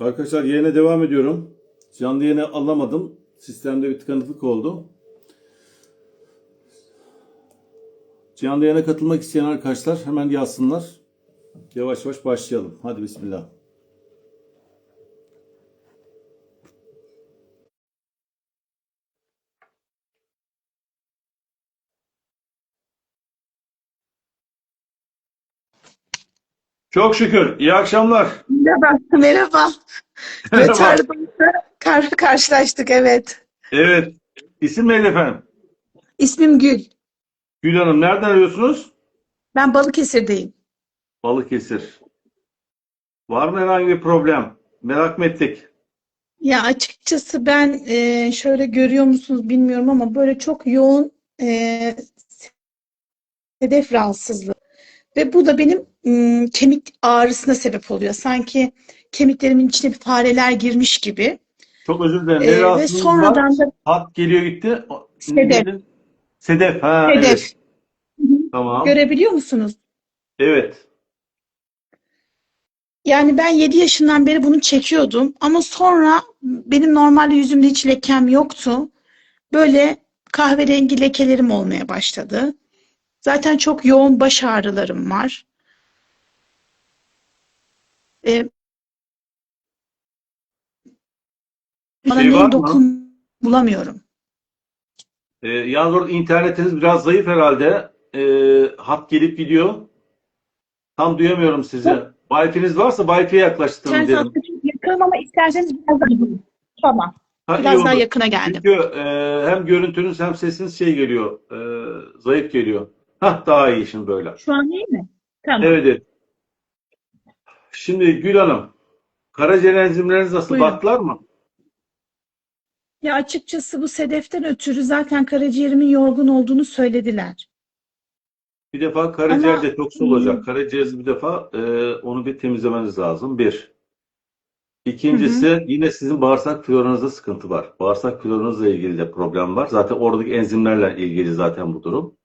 Arkadaşlar yayına devam ediyorum. Canlı yayını alamadım. Sistemde bir tıkanıklık oldu. Canlı yayına katılmak isteyen arkadaşlar hemen yazsınlar. Yavaş yavaş başlayalım. Hadi bismillah. Çok şükür. İyi akşamlar. Merhaba. Merhaba. Merhaba. Kar karşılaştık evet. Evet. İsim neydi efendim? İsmim Gül. Gül Hanım nereden arıyorsunuz? Ben Balıkesir'deyim. Balıkesir. Var mı herhangi bir problem? Merak mı ettik? Ya açıkçası ben e, şöyle görüyor musunuz bilmiyorum ama böyle çok yoğun e, hedef rahatsızlığı. Ve bu da benim m, kemik ağrısına sebep oluyor. Sanki kemiklerimin içine bir fareler girmiş gibi. Çok özür dilerim. E, Ne ve sonradan da Hat geliyor gitti. Sedef. Sedef. Ha, hedef. evet. Tamam. Görebiliyor musunuz? Evet. Yani ben 7 yaşından beri bunu çekiyordum ama sonra benim normalde yüzümde hiç lekem yoktu. Böyle kahverengi lekelerim olmaya başladı. Zaten çok yoğun baş ağrılarım var. Ee, bana şey var neyi mı? dokun bulamıyorum. Ee, yalnız orada internetiniz biraz zayıf herhalde. Ee, hat gelip gidiyor. Tam duyamıyorum sizi. Wi-Fi'niz varsa Wi-Fi'ye yaklaştırın İnternet derim. hattı çok yakın ama isterseniz biraz daha Tamam. Ha, Biraz daha yakına geldim. Çünkü e, hem görüntünüz hem sesiniz şey geliyor. e, zayıf geliyor. Hah daha iyi şimdi böyle. Şu an iyi mi? Tamam. Evet, evet. Şimdi Gül Hanım, karaciğer enzimleriniz nasıl? Buyurun. Baktılar mı? Ya açıkçası bu sedeften ötürü zaten karaciğerimin yorgun olduğunu söylediler. Bir defa karaciğer Ama- detoksu olacak. Karaciğer bir defa e, onu bir temizlemeniz lazım. Bir. İkincisi yine sizin bağırsak floranızda sıkıntı var. Bağırsak floranızla ilgili de problem var. Zaten oradaki enzimlerle ilgili zaten bu durum.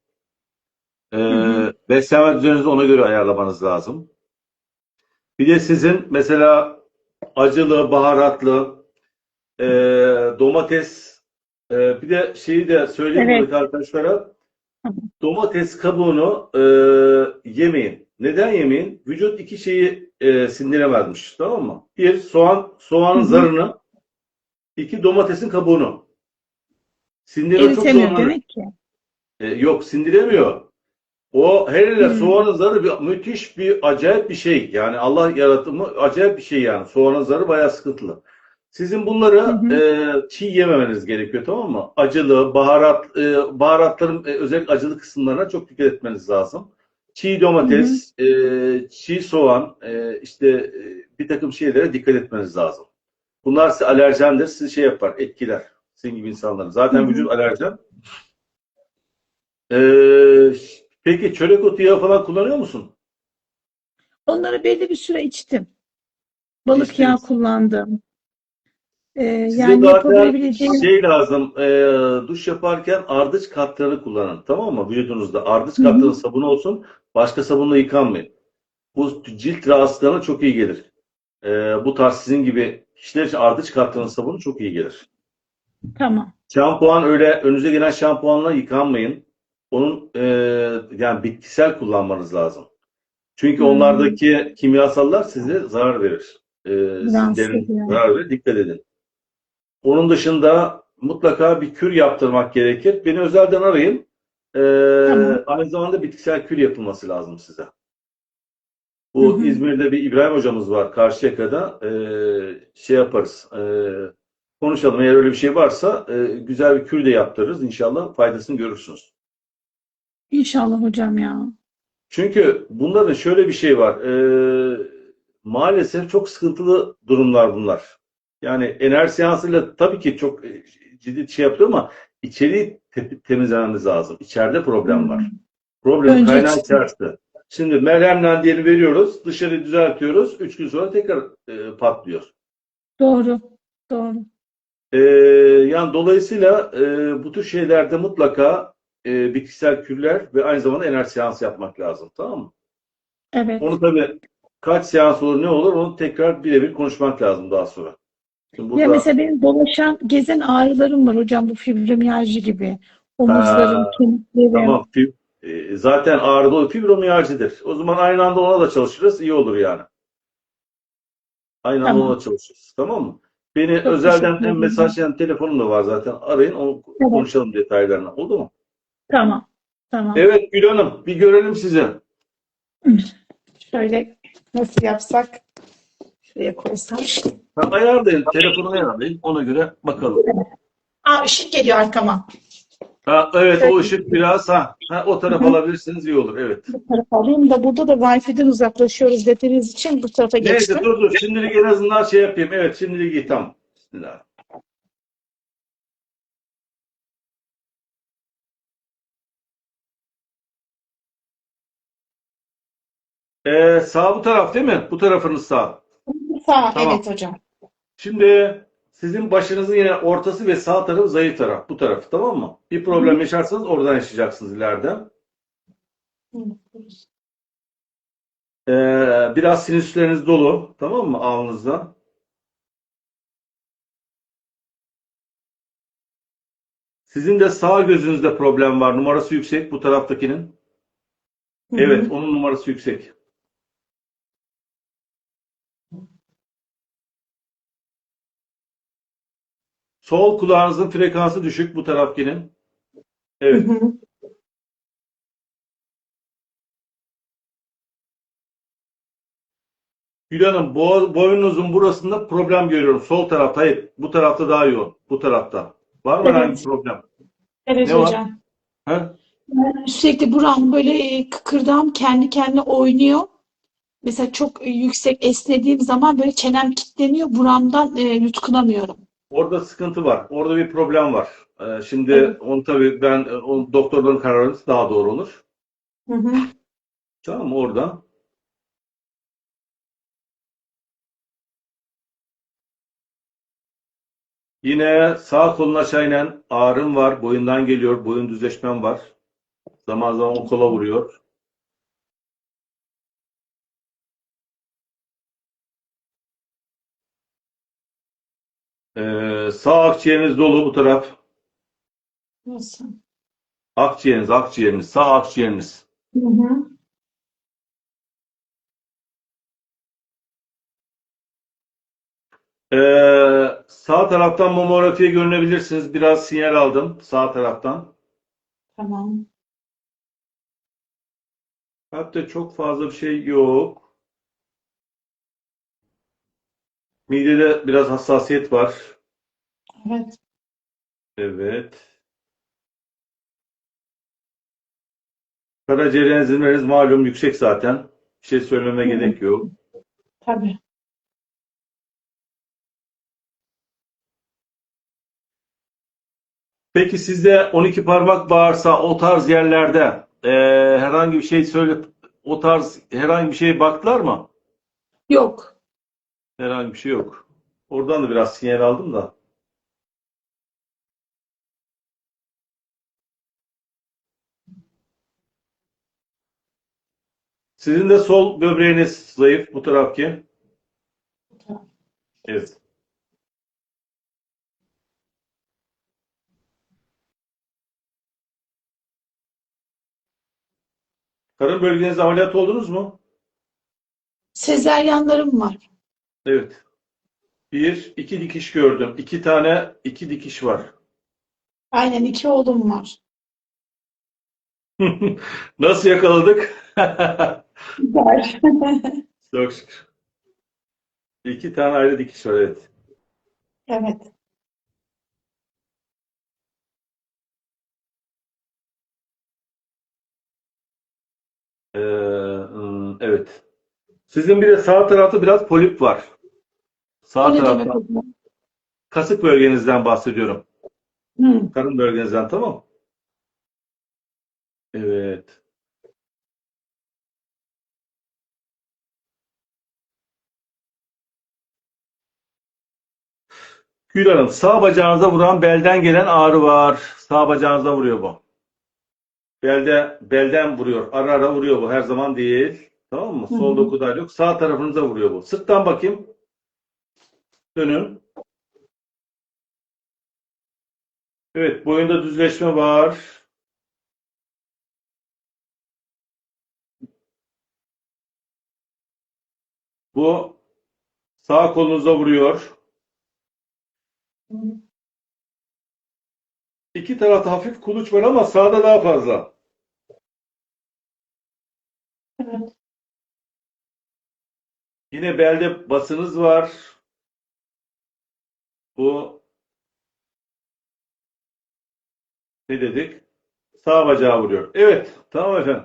E, hı. beslenme düzeninizi ona göre ayarlamanız lazım. Bir de sizin mesela acılı, baharatlı, e, domates, e, bir de şeyi de söyleyeyim Evet. arkadaşlara. Domates kabuğunu e, yemeyin. Neden yemeyin? Vücut iki şeyi e, sindiremezmiş. Tamam mı? Bir, soğan, soğanın Hı hı. zarını. iki domatesin kabuğunu. Sindirme çok zorlanır. demek ki. E, yok sindiremiyor. O hele Hmm. soğanın zarı bir, müthiş bir acayip bir şey. Yani Allah yaratımı acayip bir şey yani. Soğanın zarı bayağı sıkıntılı. Sizin bunları Hı hı. e, çiğ yememeniz gerekiyor tamam mı? Acılı, baharat, e, baharatların e, özellikle acılı kısımlarına çok dikkat etmeniz lazım. Çiğ domates, e, çiğ soğan, e, işte e, bir takım şeylere dikkat etmeniz lazım. Bunlar size alerjendir, sizi şey yapar, etkiler. Sizin gibi insanların. Zaten Hı hı. vücut alerjen. Ee, peki çörek otu yağı falan kullanıyor musun? Onları belli bir süre içtim. Balık İçtiniz. yağı kullandım. Ee, Size yani yapabileceğim şey lazım, e, duş yaparken ardıç katranı kullanın. Tamam mı? Vücudunuzda ardıç Hı hı. katranı sabunu olsun. Başka sabunla yıkanmayın. Bu cilt rahatsızlığına çok iyi gelir. Ee, bu tarz sizin gibi kişiler için ardıç katranı sabunu çok iyi gelir. tamam. Şampuan öyle önünüze gelen şampuanla yıkanmayın. Onun e, yani bitkisel kullanmanız lazım. Çünkü Hmm. onlardaki kimyasallar size zarar verir. E, zarar verir. Dikkat edin. Onun dışında mutlaka bir kür yaptırmak gerekir. Beni özelden arayın. E, Tamam. aynı zamanda bitkisel kür yapılması lazım size. Bu Hı hı. İzmir'de bir İbrahim hocamız var Karşıyaka'da. E, şey yaparız. E, konuşalım. Eğer öyle bir şey varsa e, güzel bir kür de yaptırırız. İnşallah faydasını görürsünüz. İnşallah hocam ya. Çünkü bunların şöyle bir şey var. E, maalesef çok sıkıntılı durumlar bunlar. Yani enerji seansıyla tabii ki çok e, ciddi şey yapıyor ama içeriği te- temizlememiz lazım. İçeride problem var. Problem Önce kaynağı içerisinde. Şimdi merhemle diyelim veriyoruz. Dışarı düzeltiyoruz. Üç gün sonra tekrar e, patlıyor. Doğru. Doğru. Ee, yani dolayısıyla e, bu tür şeylerde mutlaka e, bitkisel kürler ve aynı zamanda enerji seansı yapmak lazım. Tamam mı? Evet. Onu tabii kaç seans olur ne olur onu tekrar birebir konuşmak lazım daha sonra. Şimdi Ya burada mesela benim dolaşan, gezen ağrılarım var hocam bu fibromiyalji gibi. Omuzlarım, kemiklerim. tamam e, zaten ağrılı o fibromiyaljidir. O zaman aynı anda ona da çalışırız. iyi olur yani. Aynı anda Tamam. ona çalışırız. Tamam mı? Beni Çok özelden mesaj hem telefonum da var zaten. Arayın onu Evet. konuşalım detaylarını. Oldu mu? Tamam. Tamam. Evet Gül Hanım bir görelim sizi. Şöyle nasıl yapsak? Şuraya koysam. Ha, ayarlayın. Telefonu ayarlayın. Ona göre bakalım. Aa ışık geliyor arkama. Ha, evet o ışık biraz ha, ha o taraf Hı alabilirsiniz iyi olur. Evet. Bu tarafa alayım da burada da Wi-Fi'den uzaklaşıyoruz dediğiniz için bu tarafa Neyse geçtim. dur dur. Şimdilik en azından şey yapayım. Evet şimdilik iyi tamam. Bismillah. Ee, sağ bu taraf değil mi? Bu tarafınız sağ. Sağ, Tamam. evet hocam. Şimdi sizin başınızın yine ortası ve sağ tarafı zayıf taraf. Bu taraf tamam mı? Bir problem yaşarsanız oradan yaşayacaksınız ileride. Ee, biraz sinüsleriniz dolu. Tamam mı? Alnınızda. Sizin de sağ gözünüzde problem var. Numarası yüksek bu taraftakinin. Evet, onun numarası yüksek. Sol kulağınızın frekansı düşük bu tarafkinin. Evet. Hı hı. Gül Hanım, bo boynunuzun burasında problem görüyorum. Sol tarafta, hayır. Bu tarafta daha yoğun. Bu tarafta. Var mı Evet. herhangi bir problem? Evet Ne var? hocam. He? Yani Sürekli buram böyle kıkırdağım kendi kendine oynuyor. Mesela çok yüksek esnediğim zaman böyle çenem kilitleniyor. Buramdan e, yutkunamıyorum. Orada sıkıntı var. Orada bir problem var. Ee, şimdi Evet. onu tabii ben, e, o doktorların kararı daha doğru olur. Hı hı. Tamam mı? Orada. Yine sağ kolun aşağı inen ağrım var. Boyundan geliyor. Boyun düzleşmem var. Zaman zaman o kola vuruyor. Ee, sağ akciğeriniz dolu bu taraf. Nasıl? Akciğeriniz, akciğeriniz, sağ akciğeriniz. Hı hı. Ee, sağ taraftan mamografiye görünebilirsiniz. Biraz sinyal aldım sağ taraftan. Tamam. Kalpte çok fazla bir şey yok. Midede biraz hassasiyet var. Evet. Evet. Karaciğer enzimleriniz malum yüksek zaten. Bir şey söylememe Hı gerek yok. Tabii. Peki sizde 12 parmak bağırsa o tarz yerlerde eee, herhangi bir şey söyle o tarz herhangi bir şeye baktılar mı? Yok. Herhangi bir şey yok. Oradan da biraz sinyal aldım da. Sizin de sol böbreğiniz zayıf bu tarafki. Evet. Karın bölgenizde ameliyat oldunuz mu? Sezeryanlarım var. Evet. Bir, iki dikiş gördüm. İki tane, iki dikiş var. Aynen iki oğlum var. Nasıl yakaladık? Var. Çok şükür. İki tane ayrı dikiş var, evet. Evet. Ee, ım, evet. Sizin bir de sağ tarafta biraz polip var. Sağ demek tarafta. hocam? Kasık bölgenizden bahsediyorum. Hı. Karın bölgenizden, tamam. Evet. Gül Hanım, sağ bacağınıza vuran belden gelen ağrı var. Sağ bacağınıza vuruyor bu. Belde, belden vuruyor. Ara ara vuruyor bu. Her zaman değil. Tamam mı? Solda kudar yok. Sağ tarafınıza vuruyor bu. Sırttan bakayım. Dönün. Evet, boyunda düzleşme var. Bu sağ kolunuza vuruyor. İki tarafta hafif kuluç var ama sağda daha fazla. Yine belde basınız var. Bu ne dedik? Sağ bacağı vuruyor. Evet, tamam efendim.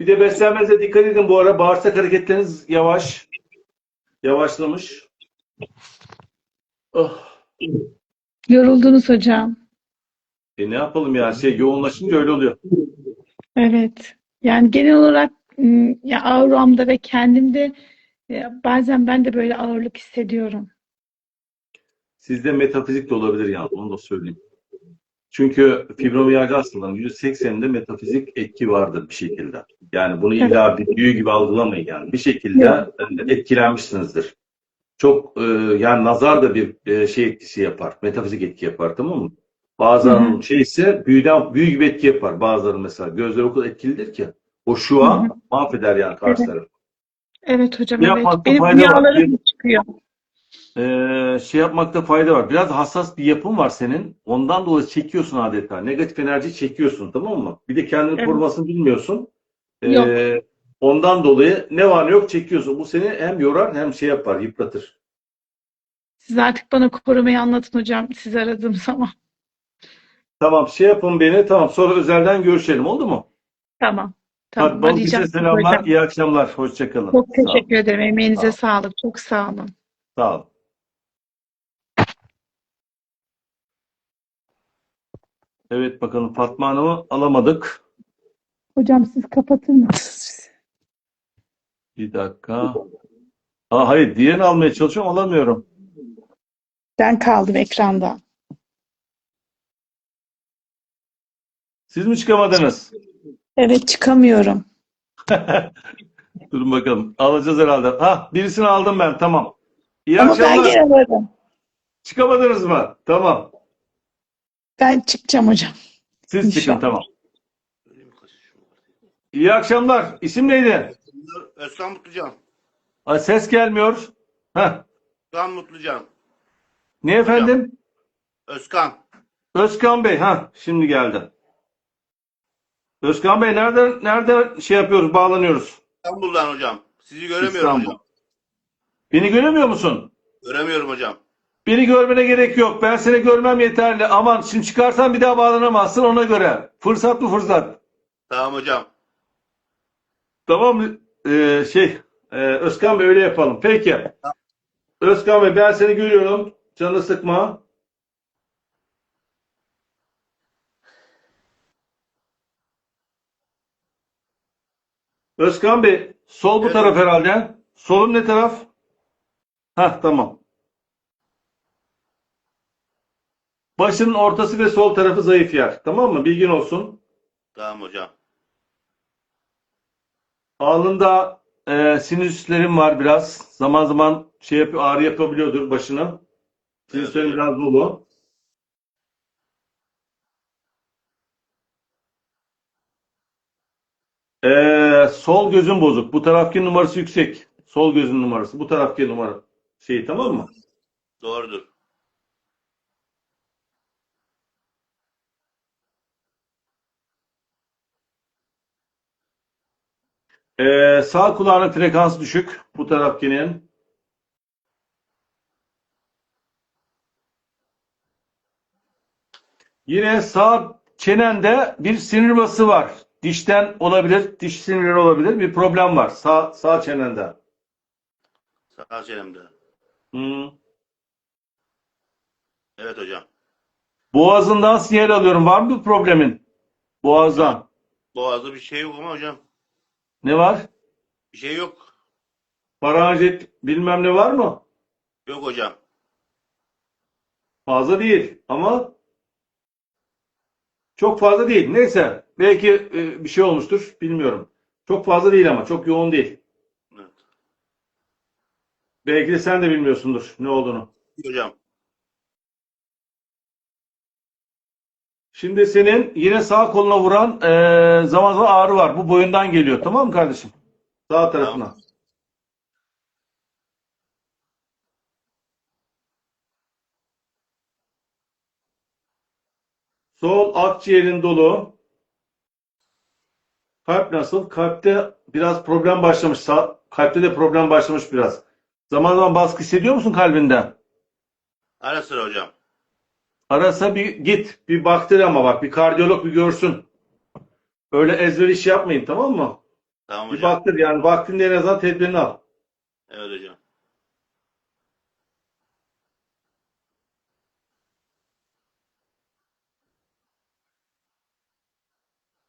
Bir de beslenmenize dikkat edin bu ara. Bağırsak hareketleriniz yavaş. Yavaşlamış. Oh. Yoruldunuz hocam. E ne yapalım ya? Şey yoğunlaşınca öyle oluyor. Evet. Yani genel olarak ım, ya auramda ve kendimde ya bazen ben de böyle ağırlık hissediyorum. Sizde metafizik de olabilir yani. Onu da söyleyeyim. Çünkü fibromiyalji hastalarının %80'inde metafizik etki vardır bir şekilde. Yani bunu illa bir büyü gibi algılamayın yani. Bir şekilde e, etkilenmişsinizdir. Çok e, yani nazar da bir e, şey etkisi yapar. Metafizik etki yapar tamam mı? Bazılarının şey ise büyüden büyü gibi etki yapar. Bazıları mesela gözleri o kadar etkilidir ki o şu an mahveder yani karşı Evet. tarafı. Evet hocam Ne evet. yapmakta Benim fayda var. rüyalarım çıkıyor. Ee, şey yapmakta fayda var. Biraz hassas bir yapın var senin. Ondan dolayı çekiyorsun adeta. Negatif enerji çekiyorsun tamam mı? Bir de kendini Evet. korumasını bilmiyorsun. Ee, Yok. ondan dolayı ne var ne yok çekiyorsun. Bu seni hem yorar hem şey yapar, yıpratır. Siz artık bana korumayı anlatın hocam sizi aradığım zaman. Tamam şey yapın beni. Tamam sonra özelden görüşelim oldu mu? Tamam. Tamam. Balıkesir'e selamlar. hocam. iyi akşamlar. Hoşçakalın. Çok Sağ teşekkür ederim. Emeğinize Sağ sağlık. Çok sağ olun. Sağ olun. Evet bakalım Fatma Hanım'ı alamadık. Hocam siz kapatır mısınız? Bir dakika. Aa, hayır diğerini almaya çalışıyorum alamıyorum. Ben kaldım ekranda. Siz mi çıkamadınız? Evet çıkamıyorum. Durun bakalım. Alacağız herhalde. Ha, birisini aldım ben. Tamam. İyi Ama ben akşamlar. gene varım. Çıkamadınız mı? Tamam. Ben çıkacağım hocam. Siz çıkın İnşallah. tamam. İyi akşamlar. İsim neydi? Özkan Mutlucan. Ay, ses gelmiyor. Heh. Özkan Mutlucan. Ne efendim? Özkan. Özkan Bey. Ha, şimdi geldi. Özkan Bey nerede nerede şey yapıyoruz, bağlanıyoruz? İstanbul'dan hocam. Sizi göremiyorum İstanbul. hocam. Beni göremiyor musun? Göremiyorum hocam. Beni görmene gerek yok. Ben seni görmem yeterli. Aman şimdi çıkarsan bir daha bağlanamazsın ona göre. Fırsat mı fırsat? Tamam hocam. Tamam? Ee, şey e, Özkan Bey öyle yapalım. Peki. Özkan Bey ben seni görüyorum. Canını sıkma. Özkan Bey sol bu Evet. taraf herhalde. Solun ne taraf? Hah tamam. Başının ortası ve sol tarafı zayıf yer. Tamam mı? Bilgin olsun. Tamam hocam. Alnında e, sinüslerim var biraz. Zaman zaman şey yapıyor, ağrı yapabiliyordur başına. Sinüslerim Evet. biraz dolu. E, sol gözün bozuk. Bu tarafki numarası yüksek. Sol gözün numarası. Bu tarafki numara şey tamam mı? Doğrudur. E, sağ kulağının frekansı düşük. Bu tarafkinin. Yine sağ çenende bir sinir bası var. Dişten olabilir, diş sinirleri olabilir. Bir problem var sağ sağ çenende. Sağ çenemde. Hmm. Evet hocam. Boğazından sinyal alıyorum. Var mı bir problemin? Boğazdan. Boğazda bir şey yok ama hocam. Ne var? Bir şey yok. Paranjit bilmem ne var mı? Yok hocam. Fazla değil ama çok fazla değil. Neyse belki e, bir şey olmuştur. Bilmiyorum. Çok fazla değil ama çok yoğun değil. Evet. Belki de sen de bilmiyorsundur ne olduğunu. Hocam. Şimdi senin yine sağ koluna vuran e, zaman zaman ağrı var. Bu boyundan geliyor. Tamam mı kardeşim? Sağ tarafına. Tamam. Sol akciğerin dolu. Kalp nasıl? Kalpte biraz problem başlamış. Sağ, kalpte de problem başlamış biraz. Zaman zaman baskı hissediyor musun kalbinde? Ara sıra hocam. Arasa bir git. Bir baktır ama bak. Bir kardiyolog bir görsün. Öyle ezber iş yapmayın tamam mı? Tamam Bir hocam. baktır yani vaktinde en azından tedbirini al. Evet hocam.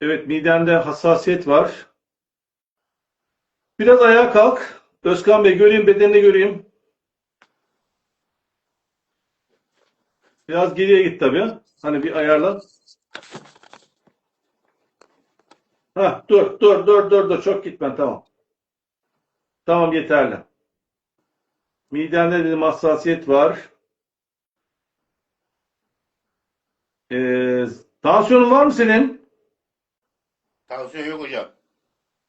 Evet midende hassasiyet var. Biraz ayağa kalk. Özkan Bey göreyim bedenini göreyim. Biraz geriye git tabii. Hani bir ayarla. Ha dur dur dur dur dur çok gitmen tamam. Tamam yeterli. Midende dedim hassasiyet var. Ee, tansiyonun var mı senin? Tansiyon yok hocam.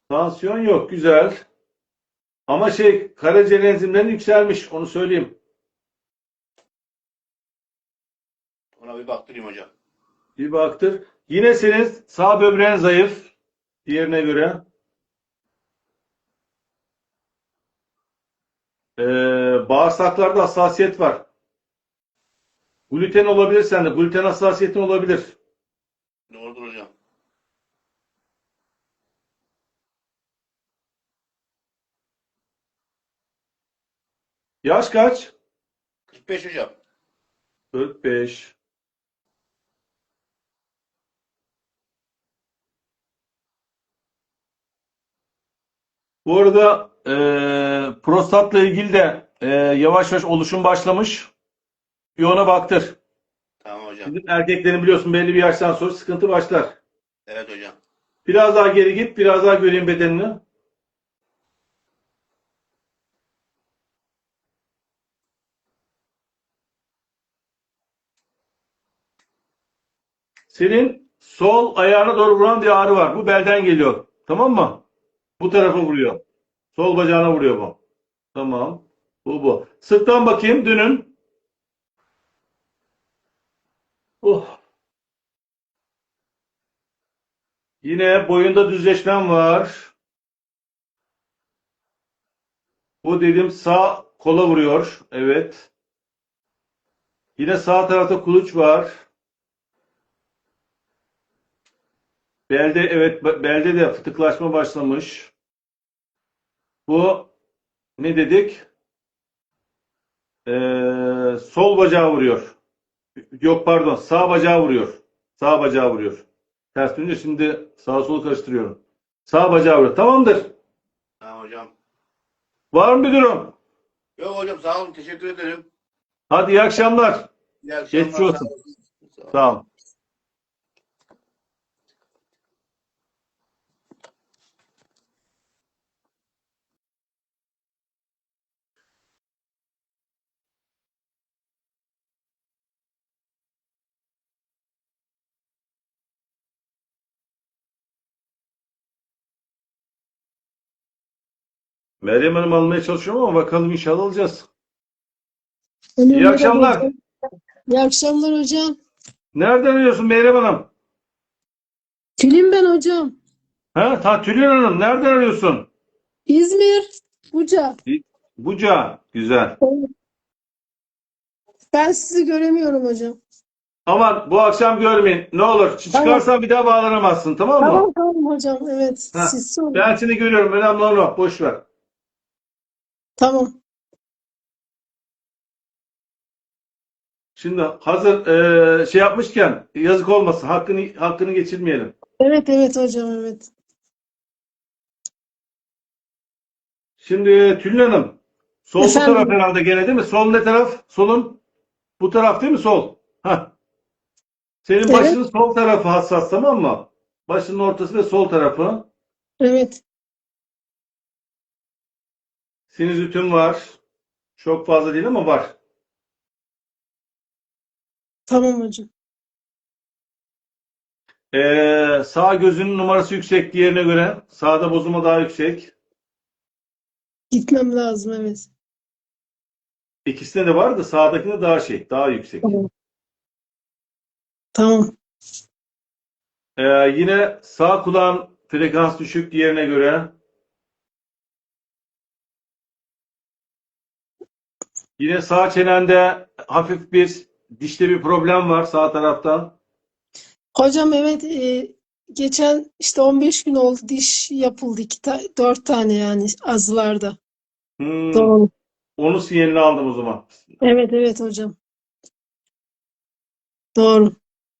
Tansiyon yok, güzel. Ama şey, karaciğer enzimlerin yükselmiş, onu söyleyeyim. Ona bir baktırayım hocam. Bir baktır. Yine senin sağ böbreğin zayıf, diğerine göre. Ee, bağırsaklarda hassasiyet var. Gluten olabilir sende, gluten hassasiyetin olabilir. Doğrudur hocam. Yaş kaç? 45 hocam. 45. Bu arada eee, prostatla ilgili de eee, yavaş yavaş oluşum başlamış. Bir ona baktır. Tamam hocam. Bizim erkeklerin biliyorsun belli bir yaştan sonra sıkıntı başlar. Evet hocam. Biraz daha geri git, biraz daha göreyim bedenini. Senin sol ayağına doğru vuran bir ağrı var. Bu belden geliyor. Tamam mı? Bu tarafa vuruyor. Sol bacağına vuruyor bu. Tamam. Bu bu. Sırttan bakayım dönün. Oh. Yine boyunda düzleşmem var. Bu dedim sağ kola vuruyor. Evet. Yine sağ tarafta kuluç var. Belde evet be- belde de fıtıklaşma başlamış. Bu ne dedik? Ee, sol bacağı vuruyor. Yok pardon sağ bacağı vuruyor. Sağ bacağı vuruyor. Ters dönünce şimdi sağ sol karıştırıyorum. Sağ bacağı vuruyor. Tamamdır. Tamam hocam. Var mı bir durum? Yok hocam sağ olun. Teşekkür ederim. Hadi iyi akşamlar. İyi akşamlar. Geçmiş olsun. Sağ olun. Sağ olun. Meryem Hanım almaya çalışıyorum ama bakalım inşallah alacağız. İyi akşamlar. İyi akşamlar hocam. Nereden arıyorsun Meryem Hanım? Tülin ben hocam. Ha, ta Tülin Hanım nereden arıyorsun? İzmir, Buca. Buca. Güzel. Ben sizi göremiyorum hocam. Aman bu akşam görmeyin. Ne olur. Çıkarsan bir daha bağlanamazsın. Tamam mı? Tamam tamam hocam. Evet. Ha, Siz sorun. Ben seni görüyorum. Önemli olan o. Boş ver. Tamam. Şimdi hazır eee, şey yapmışken yazık olmasın. Hakkını hakkını geçirmeyelim. Evet evet hocam evet. Şimdi Tülin Hanım. Sol bu Efendim? taraf herhalde gene değil mi? Sol ne taraf? Solun bu taraf değil mi? Sol. Hah. Senin Evet. başının sol tarafı hassas tamam mı? Başının ortası ve sol tarafı. Evet. Sinüzitün var. Çok fazla değil ama var. Tamam hocam. Ee, sağ gözünün numarası yüksek diğerine göre. Sağda bozulma daha yüksek. Gitmem lazım evet. İkisinde de var da sağdakinde daha şey, daha yüksek. Tamam. Tamam. Ee, yine sağ kulağın frekans düşük diğerine göre. Yine sağ çenende hafif bir dişte bir problem var sağ taraftan. Hocam evet e, geçen işte 15 gün oldu diş yapıldı iki ta dört tane yani azılarda. Hmm, Doğru. onu sinyalini aldım o zaman. Evet evet hocam. Doğru.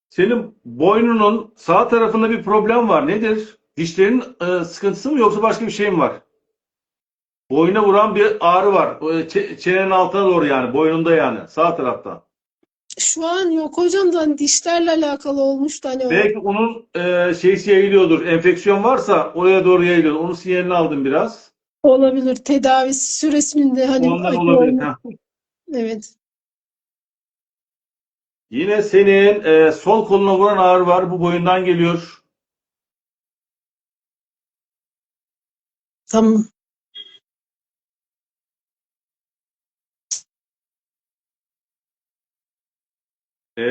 Senin boynunun sağ tarafında bir problem var. Nedir? Dişlerin e, sıkıntısı mı yoksa başka bir şey mi var? Boyuna vuran bir ağrı var. O, çe- çenenin altına doğru yani. Boynunda yani. Sağ tarafta. Şu an yok hocam da hani dişlerle alakalı olmuştu hani o. Belki onun e, şeysi yayılıyordur. Enfeksiyon varsa oraya doğru yayılıyor. Onun sinyalini aldım biraz. Olabilir. Tedavisi süresinde hani Ondan acı olabilir. olmuş. Ha. Evet. Yine senin e, sol koluna vuran ağrı var. Bu boyundan geliyor. Tamam. E,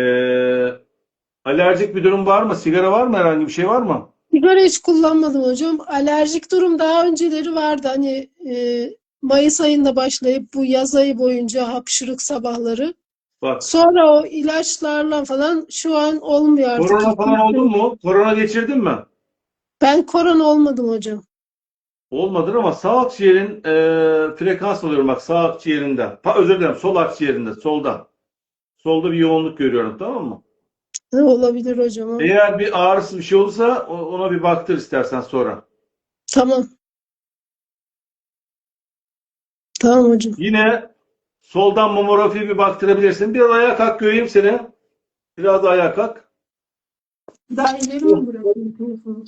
alerjik bir durum var mı? Sigara var mı? Herhangi bir şey var mı? Sigara hiç kullanmadım hocam. Alerjik durum daha önceleri vardı. Hani e, Mayıs ayında başlayıp bu yaz ayı boyunca hapşırık sabahları. Bak. Sonra o ilaçlarla falan şu an olmuyor artık. Korona falan oldun mu? Korona geçirdin mi? Ben korona olmadım hocam. Olmadır ama sağ akciğerin e, frekans alıyorum bak sağ akciğerinden. Pa, özür dilerim sol akciğerinde solda. Solda bir yoğunluk görüyorum tamam mı? Ne olabilir hocam? Eğer bir ağrısı bir şey olursa ona bir baktır istersen sonra. Tamam. Tamam hocam. Yine soldan mamografi bir baktırabilirsin. Biraz ayağa kalk göreyim seni. Biraz da ayağa kalk. Daha ileri mi bırakayım telefonu?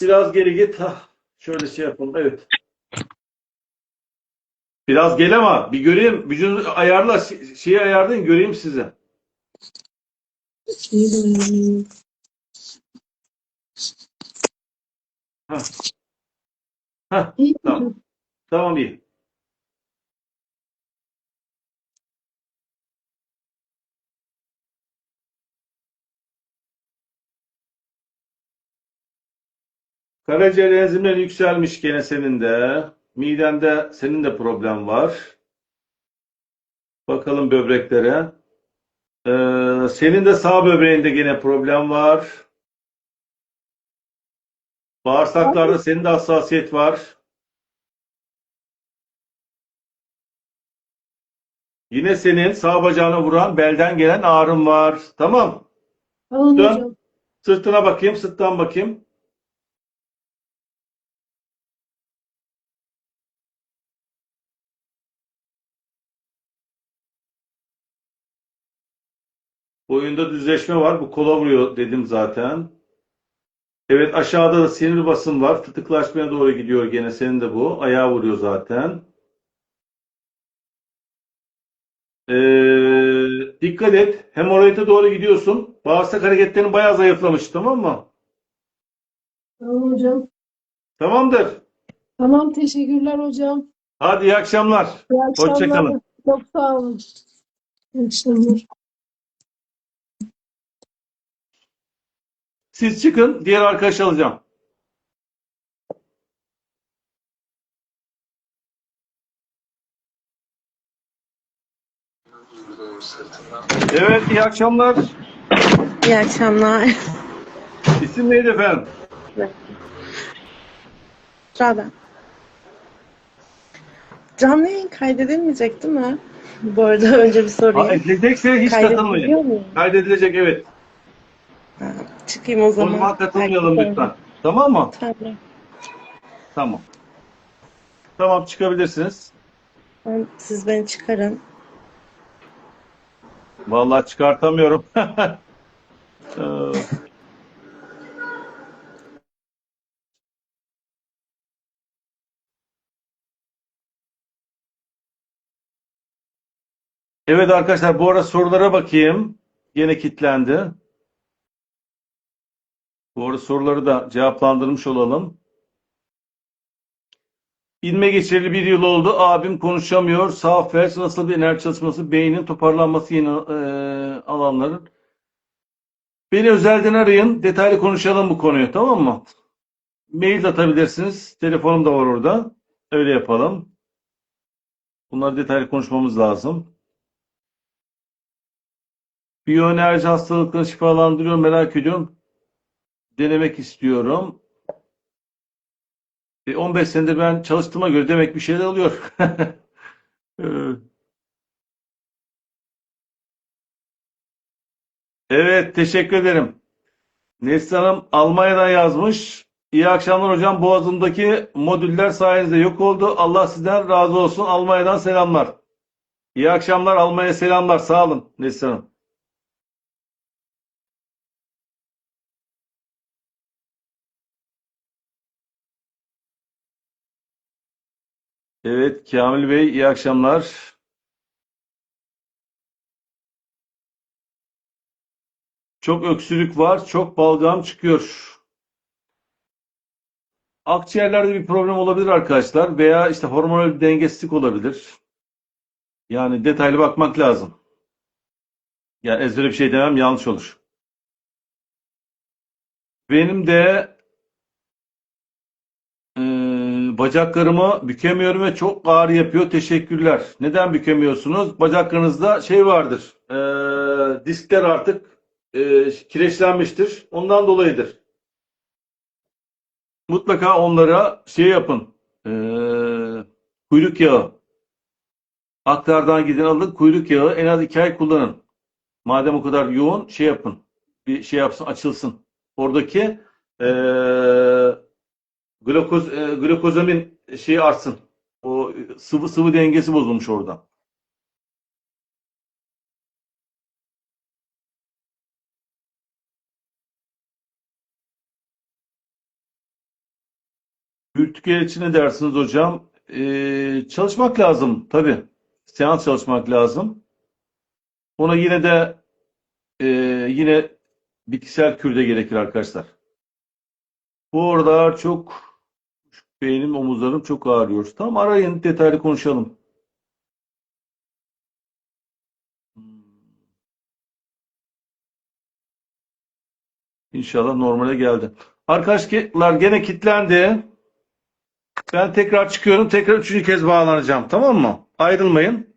Biraz geri git. Hah, şöyle şey yapalım. Evet. Biraz gel ama bir göreyim. Vücudu ayarla. Şeyi ayarlayın göreyim sizi. İyi tamam. Tamam iyi. Karaciğer enzimleri yükselmiş gene senin de. Midende senin de problem var. Bakalım böbreklere. Ee, senin de sağ böbreğinde gene problem var. Bağırsaklarda senin de hassasiyet var. Yine senin sağ bacağına vuran belden gelen ağrın var. Tamam. Tamam Dön. hocam. Sırtına bakayım, sırttan bakayım. Boyunda düzleşme var. Bu kola vuruyor dedim zaten. Evet aşağıda da sinir basın var. Fıtıklaşmaya doğru gidiyor gene senin de bu. Ayağa vuruyor zaten. Ee, dikkat et. Hemoroide doğru gidiyorsun. Bağırsak hareketlerin bayağı zayıflamış tamam mı? Tamam hocam. Tamamdır. Tamam teşekkürler hocam. Hadi iyi akşamlar. İyi akşamlar. kalın. Çok sağ olun. İyi akşamlar. Siz çıkın, diğer arkadaşı alacağım. Evet, iyi akşamlar. İyi akşamlar. İsim neydi efendim? Rada. Canlı yayın kaydedilmeyecek değil mi? Bu arada önce bir sorayım. Edecekse hiç Kaydediliyor katılmayın. Kaydedilecek evet. Ha, çıkayım o zaman. zaman katılmayalım Belki- lütfen. Tamam mı? Tamam. Tamam. Tamam çıkabilirsiniz. Ben- Siz beni çıkarın. Vallahi çıkartamıyorum. Ee, Evet arkadaşlar bu arada sorulara bakayım. Yine kilitlendi. Bu arada soruları da cevaplandırmış olalım. İlme geçireli bir yıl oldu. Abim konuşamıyor. Sağ felç nasıl bir enerji çalışması, beynin toparlanması yeni e, alanların. Beni özelden arayın. Detaylı konuşalım bu konuyu tamam mı? Mail de atabilirsiniz. Telefonum da var orada. Öyle yapalım. Bunları detaylı konuşmamız lazım. Biyoenerji hastalıkları şifalandırıyor merak ediyorum. Denemek istiyorum. E, 15 senedir ben çalıştığıma göre demek bir şeyler oluyor. Ee, Evet, teşekkür ederim. Nesli Hanım Almanya'dan yazmış. İyi akşamlar hocam. Boğazımdaki modüller sayenizde yok oldu. Allah sizden razı olsun. Almanya'dan selamlar. İyi akşamlar. Almanya'ya selamlar. Sağ olun Nesli Hanım. Evet, Kamil Bey iyi akşamlar. Çok öksürük var, çok balgam çıkıyor. Akciğerlerde bir problem olabilir arkadaşlar veya işte hormonal bir dengesizlik olabilir. Yani detaylı bakmak lazım. Yani ezbere bir şey demem yanlış olur. Benim de bacaklarımı bükemiyorum ve çok ağrı yapıyor. Teşekkürler. Neden bükemiyorsunuz? Bacaklarınızda şey vardır. Eee, diskler artık eee, kireçlenmiştir. Ondan dolayıdır. Mutlaka onlara şey yapın. Eee, kuyruk yağı. Aktardan giden alın. Kuyruk yağı en az iki ay kullanın. Madem o kadar yoğun şey yapın. Bir şey yapsın açılsın. Oradaki eee glukoz, e, glukozamin şeyi artsın. O sıvı sıvı dengesi bozulmuş orada. Ürtüker için dersiniz hocam? Ee, çalışmak lazım tabii. Seans çalışmak lazım. Ona yine de e, yine bitkisel kürde gerekir arkadaşlar. Bu arada çok beynim, omuzlarım çok ağrıyor. Tamam arayın detaylı konuşalım. Hmm. İnşallah normale geldi. Arkadaşlar gene kilitlendi. Ben tekrar çıkıyorum. Tekrar üçüncü kez bağlanacağım. Tamam mı? Ayrılmayın.